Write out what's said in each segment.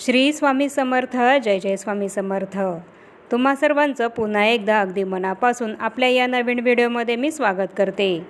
श्री स्वामी समर्थ जय जय स्वामी समर्थ. तुम्हा सर्वांचं पुन्हा एकदा अगदी मनापासून आपल्या या नवीन व्हिडिओमध्ये मी स्वागत करते.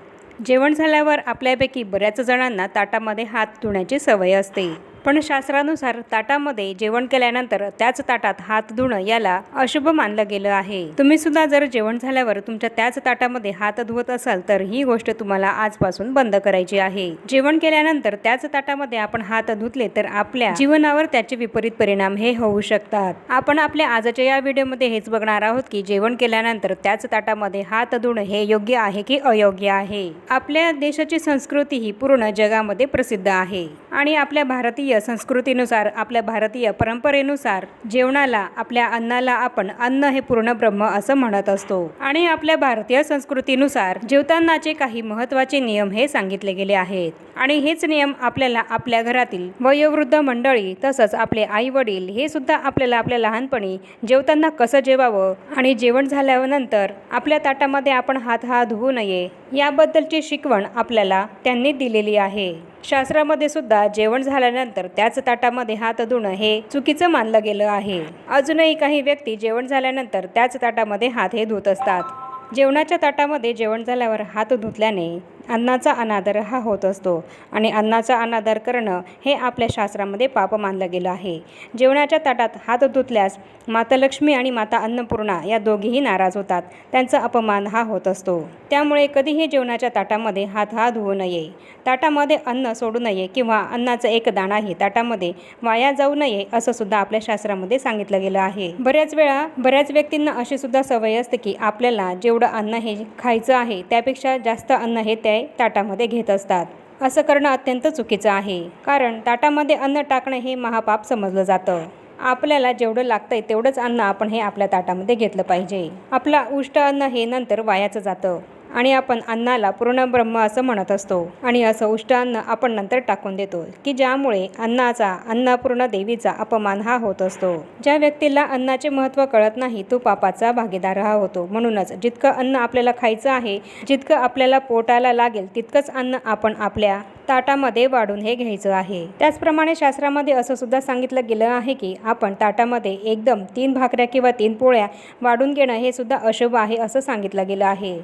जेवण झाल्यावर आपल्यापैकी बऱ्याच जणांना ताटामध्ये हात धुण्याची सवय असते. पण शास्त्रानुसार ताटामध्ये जेवण केल्यानंतर त्याच ताटात हात धुणं याला अशुभ मानलं गेलं आहे. तुम्ही सुद्धा जर जेवण झाल्यावर तुमच्या त्याच ताटामध्ये हात धुवत असाल तर ही गोष्ट तुम्हाला आजपासून बंद करायची आहे. जेवण केल्यानंतर त्याच ताटामध्ये आपण हात धुतले तर आपल्या जीवनावर त्याचे विपरीत परिणाम हे होऊ शकतात. आपण आपल्या आजच्या या व्हिडिओमध्ये हेच बघणार आहोत की जेवण केल्यानंतर त्याच ताटामध्ये हात धुणं हे योग्य आहे की अयोग्य आहे. आपल्या देशाची संस्कृती ही पूर्ण जगामध्ये प्रसिद्ध आहे. आणि आपल्या भारतीय संस्कृतीनुसार आपल्या भारतीय परंपरेनुसार जेवणाला आपल्या अन्नाला आपण अन्न हे पूर्ण ब्रह्म असं म्हणत असतो. आणि आपल्या भारतीय संस्कृतीनुसार जेवतानाचे काही महत्त्वाचे नियम हे सांगितले गेले आहेत. आणि हेच नियम आपल्याला आपल्या घरातील वयोवृद्ध मंडळी तसंच आपले आई वडील हे सुद्धा आपल्याला आपल्या लहानपणी जेवताना कसं जेवावं आणि जेवण झाल्यानंतर आपल्या ताटामध्ये आपण हात हा धुवू नये याबद्दलची शिकवण आपल्याला त्यांनी दिलेली आहे. शास्त्रामध्ये सुद्धा जेवण झाल्यानंतर त्याच ताटामध्ये हात धुणं हे चुकीचं मानलं गेलं आहे. अजूनही काही व्यक्ती जेवण झाल्यानंतर त्याच ताटामध्ये हात हे धुत असतात. जेवणाच्या ताटामध्ये जेवण झाल्यावर हात धुतल्याने अन्नाचा अनादर हा होत असतो आणि अन्नाचा अनादर करणं हे आपल्या शास्त्रामध्ये पाप मानलं गेलं आहे. जेवणाच्या ताटात हात धुतल्यास माता लक्ष्मी आणि माता अन्नपूर्णा या दोघीही नाराज होतात. त्यांचा अपमान हा होत असतो. त्यामुळे कधीही जेवणाच्या ताटामध्ये हात हा धुवू नये. ताटामध्ये अन्न सोडू नये किंवा अन्नाचं एक दाणाही ताटामध्ये वाया जाऊ नये असं सुद्धा आपल्या शास्त्रामध्ये सांगितलं गेलं आहे. बऱ्याच वेळा बऱ्याच व्यक्तींना अशी सुद्धा सवय असते की आपल्याला जेवढं अन्न हे खायचं आहे त्यापेक्षा जास्त अन्न हे ते ताटामध्ये घेत असतात. असं करणं अत्यंत चुकीचं आहे कारण ताटामध्ये अन्न टाकणं हे महापाप समजलं जातं. आपल्याला जेवढं लागतंय तेवढंच अन्न आपण हे आपल्या ताटामध्ये घेतलं पाहिजे. आपला उष्ट अन्न हे नंतर वायाचं जातं. आणि आपण अन्नाला पूर्ण ब्रह्म असं म्हणत असतो. आणि असं उष्ट अन्न आपण नंतर टाकून देतो की ज्यामुळे अन्नाचा अन्नपूर्ण देवीचा अपमान हा होत असतो. ज्या व्यक्तीला अन्नाचे महत्त्व कळत नाही तो पापाचा भागीदार हा होतो. म्हणूनच जितकं अन्न आपल्याला खायचं आहे जितकं आपल्याला पोटाला लागेल तितकंच अन्न आपण आपल्या ताटामध्ये वाढून हे घ्यायचं आहे. त्याचप्रमाणे शास्त्रामध्ये असं सुद्धा सांगितलं गेलं आहे की आपण ताटामध्ये एकदम तीन भाकऱ्या किंवा तीन पोळ्या वाढून घेणं हे सुद्धा अशुभ आहे असं सांगितलं गेलं आहे.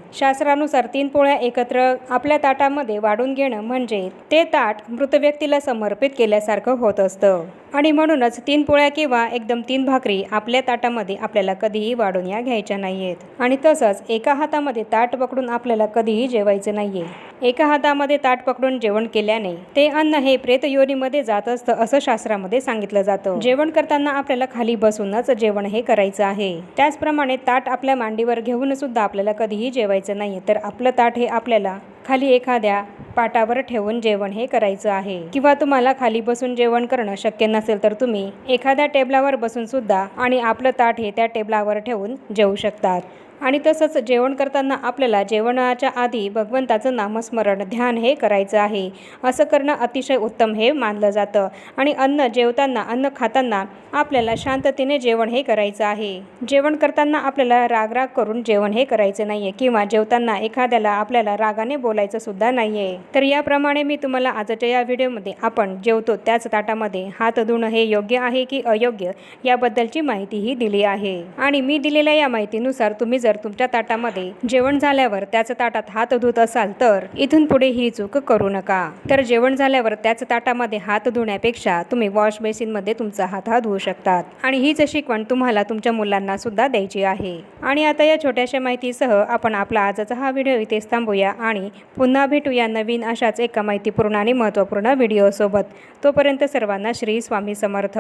शास्त्रानुसार तीन पोळ्या एकत्र आपल्या ताटामध्ये वाढून घेणं म्हणजे ते ताट मृत व्यक्तीला समर्पित केल्यासारखं होत असतं. आणि म्हणूनच तीन पोळ्या किंवा एकदम तीन भाकरी आपल्या ताटामध्ये आपल्याला कधीही वाढून या घ्यायच्या नाही आहेत आणि तसंच एका हातामध्ये ताट पकडून आपल्याला कधीही जेवायचं नाहीये. एका हातामध्ये ताट पकडून जेवण केल्याने ते अन्न हे प्रेत योनीमध्ये जात असतं असं शास्त्रामध्ये सांगितलं जातं. जेवण करताना आपल्याला खाली बसूनच जेवण हे करायचं आहे. त्याचप्रमाणे ताट आपल्या मांडीवर घेऊन सुद्धा आपल्याला कधीही जेवायचं नाही तर आपलं ताट हे आपल्याला खाली एखाद्या पाटावर ठेवून जेवण हे करायचं आहे. किंवा तुम्हाला खाली बसून जेवण करणं शक्य नसेल तर तुम्ही एखाद्या टेबलावर बसून सुद्धा आणि आपलं ताट हे त्या टेबलावर ठेवून जेवू शकतात. आणि तसंच जेवण करताना आपल्याला जेवणाच्या आधी भगवंताचं नामस्मरण ध्यान हे करायचं आहे. असं करणं अतिशय उत्तम हे मानलं जातं. आणि अन्न जेवताना अन्न खाताना आपल्याला शांततेने जेवण हे करायचं आहे. जेवण करताना आपल्याला रागराग करून जेवण हे करायचं नाही आहे किंवा जेवताना एखाद्याला आपल्याला रागाने बोलायचं सुद्धा नाही आहे तर याप्रमाणे मी तुम्हाला आजच्या या व्हिडिओमध्ये आपण जेवतो त्याच ताटामध्ये हात धुणं हे योग्य आहे की अयोग्य याबद्दलची माहितीही दिली आहे. आणि मी दिलेल्या या माहितीनुसार तुम्ही जर तुमच्या ताटामध्ये जेवण झाल्यावर त्याच ताटात हात धुत असाल तर इथून पुढे ही चूक करू नका. तर जेवण झाल्यावर त्याच ताटामध्ये हात धुण्यापेक्षा तुम्ही वॉश बेसिनमध्ये तुमचा हात हा धुवू शकतात. आणि हीच शिकवण तुम्हाला तुमच्या मुलांना सुद्धा द्यायची आहे. आणि आता या छोट्याशा माहितीसह आपण आपला आजचा हा व्हिडिओ इथेच थांबूया आणि पुन्हा भेटूया नवीन अशाच एका माहितीपूर्ण आणि महत्त्वपूर्ण व्हिडिओसोबत. तोपर्यंत सर्वांना श्री स्वामी समर्थ.